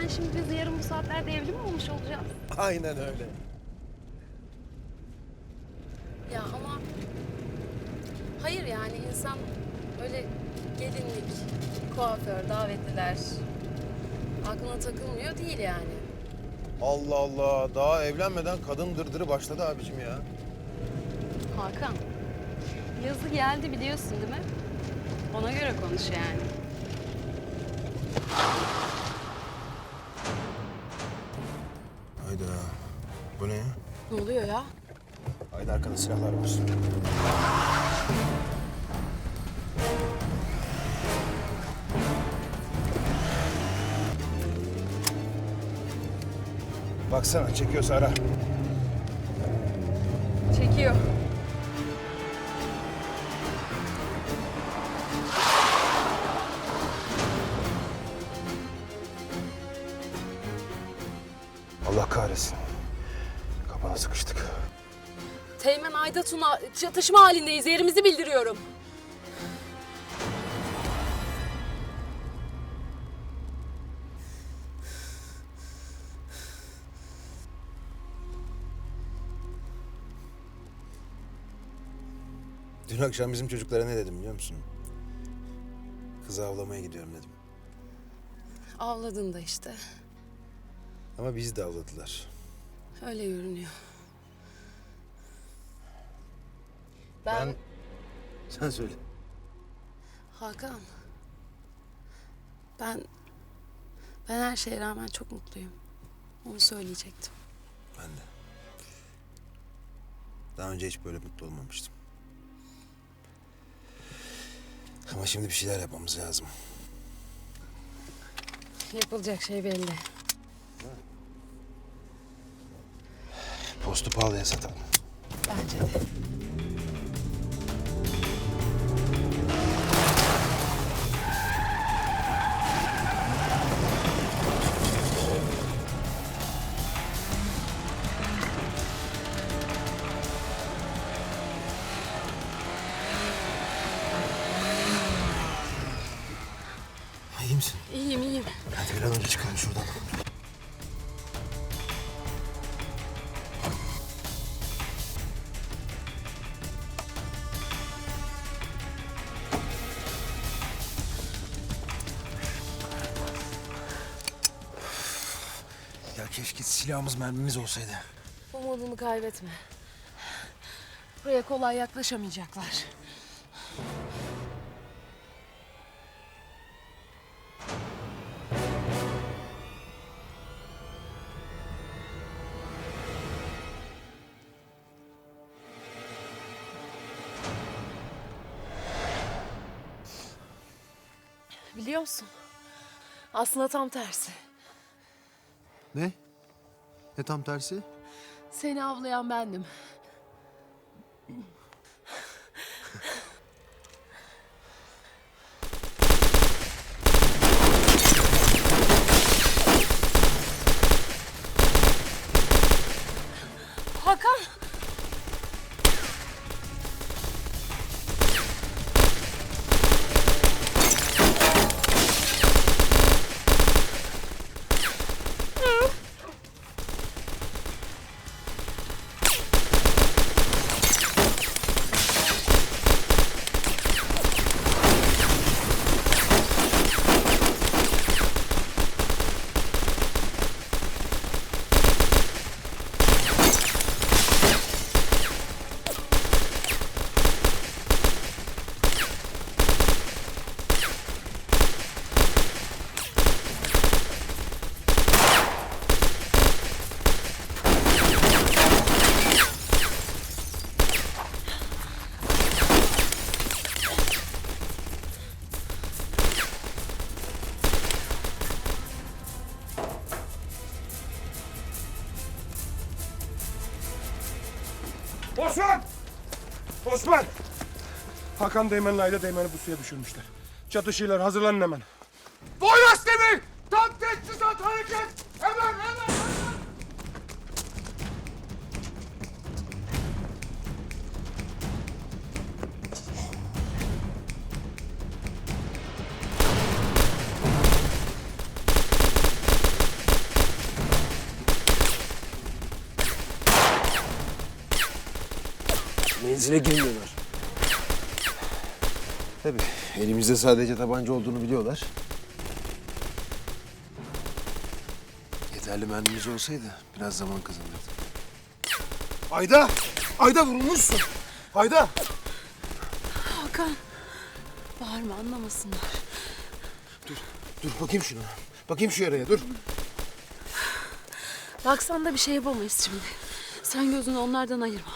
yani şimdi biz yarın bu saatlerde evli mi olmuş olacağız? Aynen öyle. Ya ama hayır yani insan öyle gelinlik, kuaför, davetliler aklına takılmıyor değil yani. Allah Allah. Daha evlenmeden kadın dırdırı başladı abicim ya. Hakan, yazı geldi biliyorsun değil mi? Ona göre konuş yani. Hayda. Bu ne ya? Ne oluyor ya? Haydi arkada silahlar var. Baksana çekiyorsa ara. Kahretsin. Kapana sıkıştık. Teğmen Ayda Tuna çatışma halindeyiz. Yerimizi bildiriyorum. Dün akşam bizim çocuklara ne dedim biliyor musun? Kızı avlamaya gidiyorum dedim. Avladın da işte. Ama bizi de avladılar. Öyle görünüyor. Ben, Sen söyle. Hakan. Ben ben her şeye rağmen çok mutluyum. Onu söyleyecektim. Ben de. Daha önce hiç böyle mutlu olmamıştım. Ama şimdi bir şeyler yapmamız lazım. Yapılacak şey belli. Postu pahalıya satalım. Bence de. Keşke silahımız mermimiz olsaydı. Umudunu kaybetme. Buraya kolay yaklaşamayacaklar. Biliyor musun? Aslında tam tersi. Ne? Ne tam tersi? Seni avlayan bendim. Hakan Değmen'le Ayda Değmen'i bu suya düşürmüşler. Çatışıyorlar hazırlanın hemen. Boyraz Demir! Tam teçhizat hareket! Hemen hemen! Menzile girmiyorlar. Tabii elimizde sadece tabanca olduğunu biliyorlar. Yeterli mermimiz olsaydı biraz zaman kazanırdık. Ayda! Ayda vurulmuşsun. Ayda! Hakan. Bağırma anlamasınlar. Dur bakayım şuna. Bakayım şu yaraya dur. Baksan da bir şey yapamayız şimdi. Sen gözünü onlardan ayırma.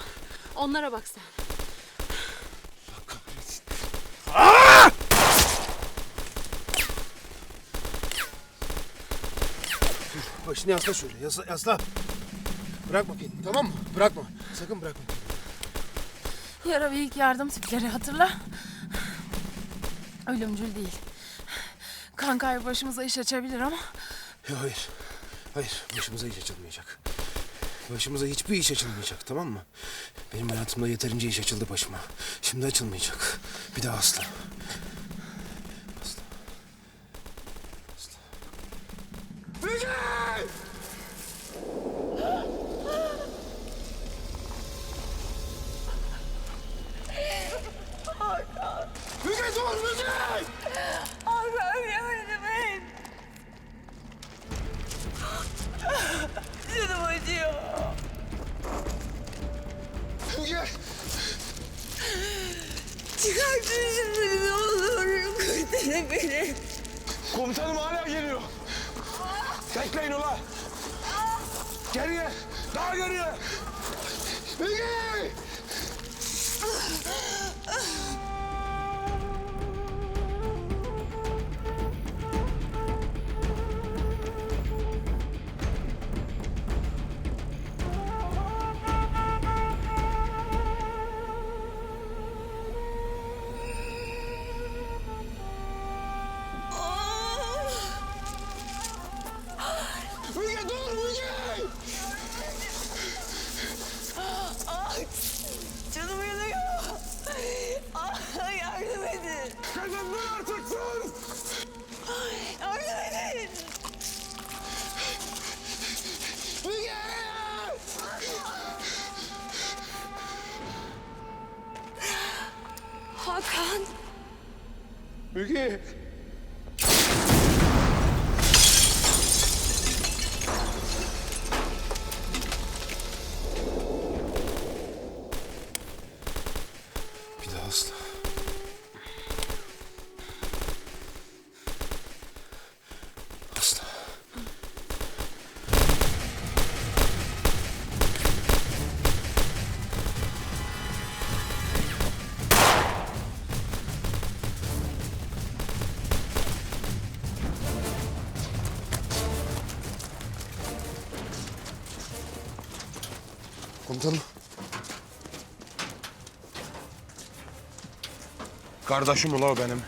Onlara bak sen. Başını yasla şöyle. Yasla, yasla. Bırakma kendini tamam mı? Bırakma. Sakın bırakma. Yara ve ilk yardım tipleri hatırla. Ölümcül değil. Kan kaybı başımıza iş açabilir ama Ya hayır. Hayır. Başımıza iş açılmayacak. Başımıza hiçbir iş açılmayacak tamam mı? Benim hayatımda yeterince iş açıldı başıma. Şimdi açılmayacak. Bir daha asla. Asla. Asla. Müge dur Müge! Allah'ım yardım et. Canım acıyor. Müge! Çıkartın şunları ne olur. Kurtarın beni. Komutanım hala geliyor. Bekleyin ulan. Geriye, daha geriye. Müge! Müge! Bir Komutanım. Kardeşim ula o benim.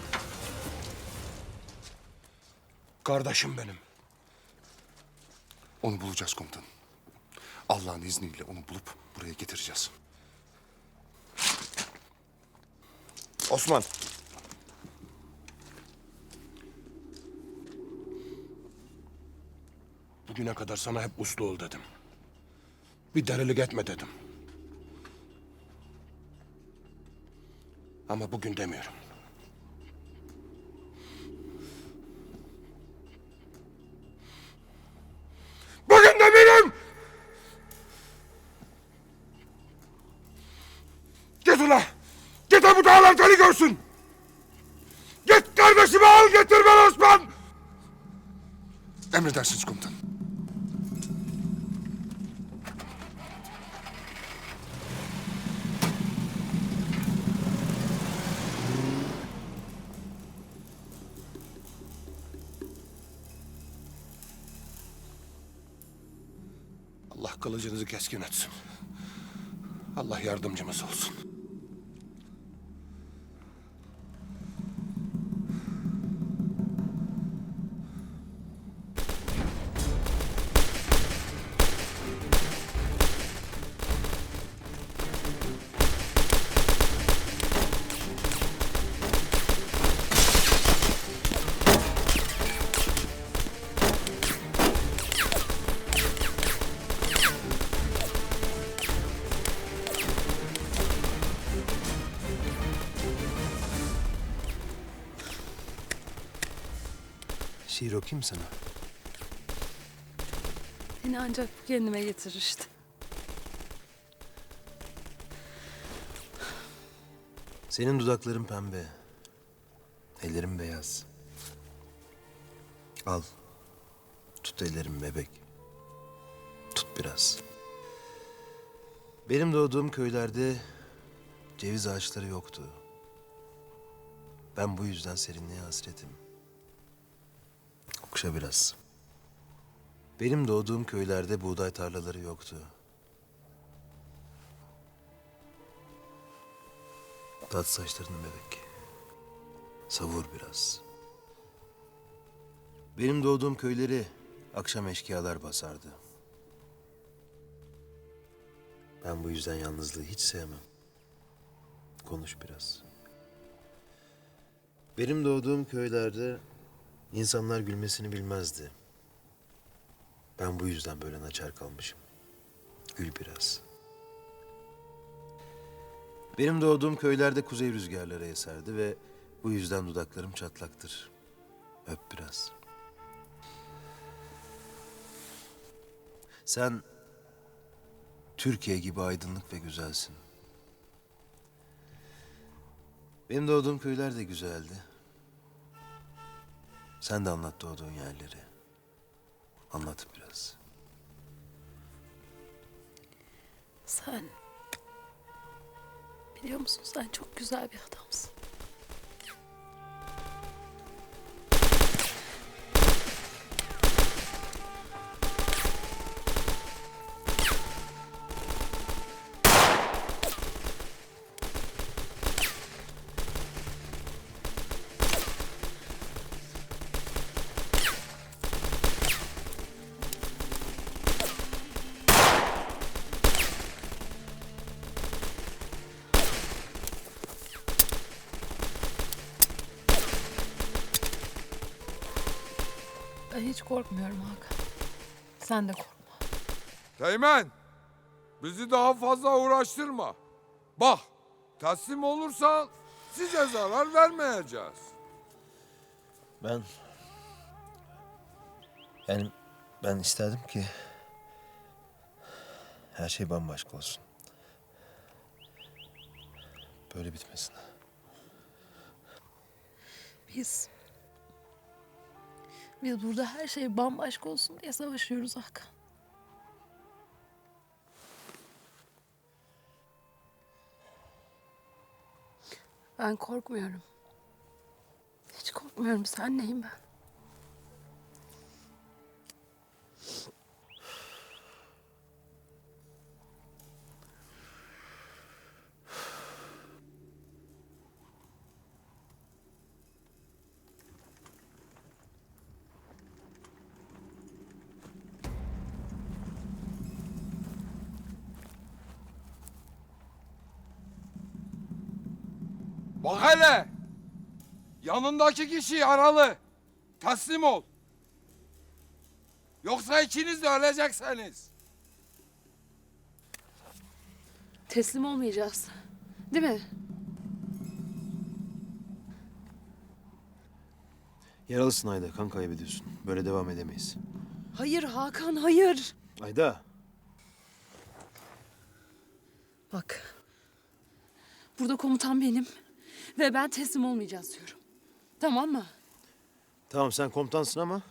Kardeşim benim. Onu bulacağız komutanım. Allah'ın izniyle onu bulup buraya getireceğiz. Osman. Bugüne kadar sana hep uslu ol dedim. Bir delilik etme dedim. Ama bugün demiyorum. Bugün demiyorum! Git ula! Git bu dağlar seni görsün! Git kardeşimi al getir bana Osman! Emredersiniz komutanım. Kılıcınızı keskin etsin. Allah yardımcımız olsun. Okuyayım sana. Beni ancak kendime getirir işte. Senin dudakların pembe. Ellerin beyaz. Al. Tut ellerim bebek. Tut biraz. Benim doğduğum köylerde ceviz ağaçları yoktu. Ben bu yüzden serinliğe hasretim. Okşa biraz. Benim doğduğum köylerde buğday tarlaları yoktu. Tat saçlarını bebek. Savur biraz. Benim doğduğum köyleri akşam eşkıyalar basardı. Ben bu yüzden yalnızlığı hiç sevmem. Konuş biraz. Benim doğduğum köylerde insanlar gülmesini bilmezdi. Ben bu yüzden böyle naçar kalmışım. Gül biraz. Benim doğduğum köylerde kuzey rüzgarları eserdi ve bu yüzden dudaklarım çatlaktır. Öp biraz. Sen Türkiye gibi aydınlık ve güzelsin. Benim doğduğum köyler de güzeldi. Sen de anlat doğduğun yerleri. Anlat biraz. Sen... Biliyor musun sen çok güzel bir adamsın. Hiç korkmuyorum Hakan. Sen de korkma. Teğmen, bizi daha fazla uğraştırma. Bak, teslim olursan size zarar vermeyeceğiz. Ben... Yani ben isterdim ki... Her şey bambaşka olsun. Böyle bitmesin. Biz... Biz burada her şey bambaşka olsun diye savaşıyoruz Hakan. Ben korkmuyorum. Hiç korkmuyorum. Sen neyim ben? Bak hele, yanındaki kişi yaralı. Teslim ol. Yoksa ikiniz de öleceksiniz. Teslim olmayacağız. Değil mi? Yaralısın Ayda, kan kaybediyorsun. Böyle devam edemeyiz. Hayır Hakan, hayır. Ayda! Bak. Burada komutan benim. Ve ben teslim olmayacağız diyorum. Tamam mı? Tamam sen komutansın ama...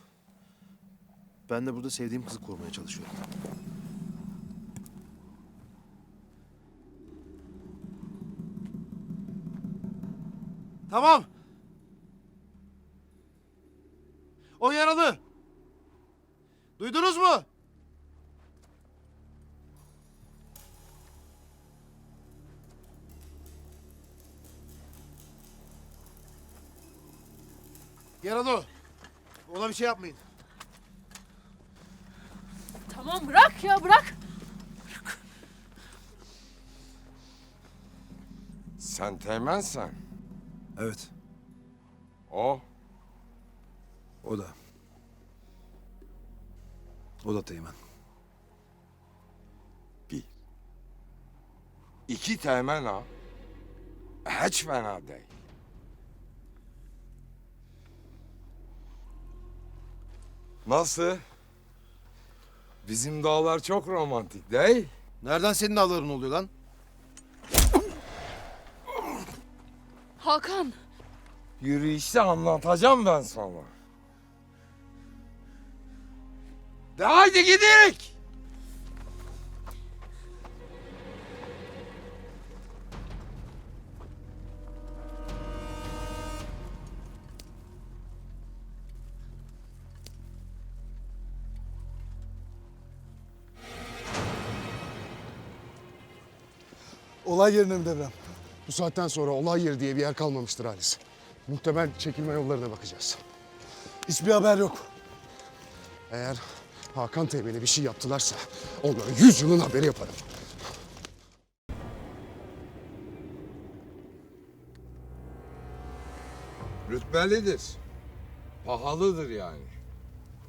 Ben de burada sevdiğim kızı korumaya çalışıyorum. Tamam. O yaralı. Duydunuz mu? Yaralı o. Ona bir şey yapmayın. Tamam bırak ya bırak. Sen teğmensen, Evet, o o da. O da Teğmen. bir. İki teğmen ha. Hiç fena değil. Nasıl? Bizim dağlar çok romantik değil? Nereden senin dağların oluyor lan? Hakan. Yürüyüşte anlatacağım ben sana. De haydi gidelim. Olay yerine mi devrem? Bu saatten sonra olay yeri diye bir yer kalmamıştır Halis. Muhtemel çekilme yollarına bakacağız. Hiçbir haber yok. Eğer Hakan Teğmen'e bir şey yaptılarsa onlara yüz yılın haberi yaparım. Rütbelidir. Pahalıdır yani.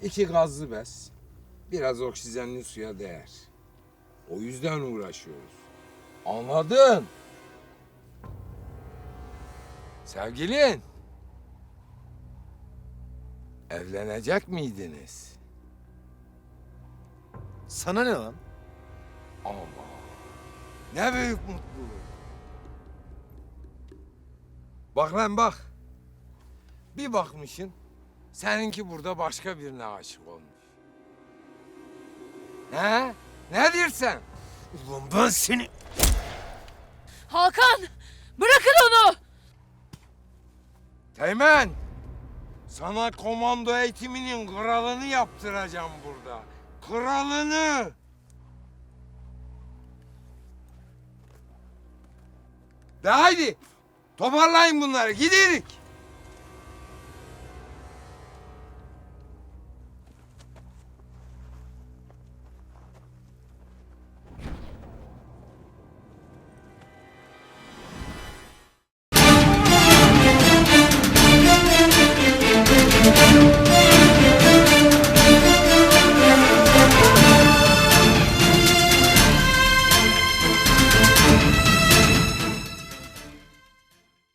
İki gazlı bez. Biraz oksijenli suya değer. O yüzden uğraşıyoruz. Anladın? Sevgilin. Evlenecek miydiniz? Sana ne lan? Ama ne büyük mutluluk. Bak lan bak. Bir bakmışın seninki burada başka birine aşık olmuş. He? Ne diyorsun? Ulan ben seni... Hakan. Bırakın onu. Teğmen. Sana komando eğitiminin kralını yaptıracağım burada. Kralını. De haydi. Toparlayın bunları. Gidelim.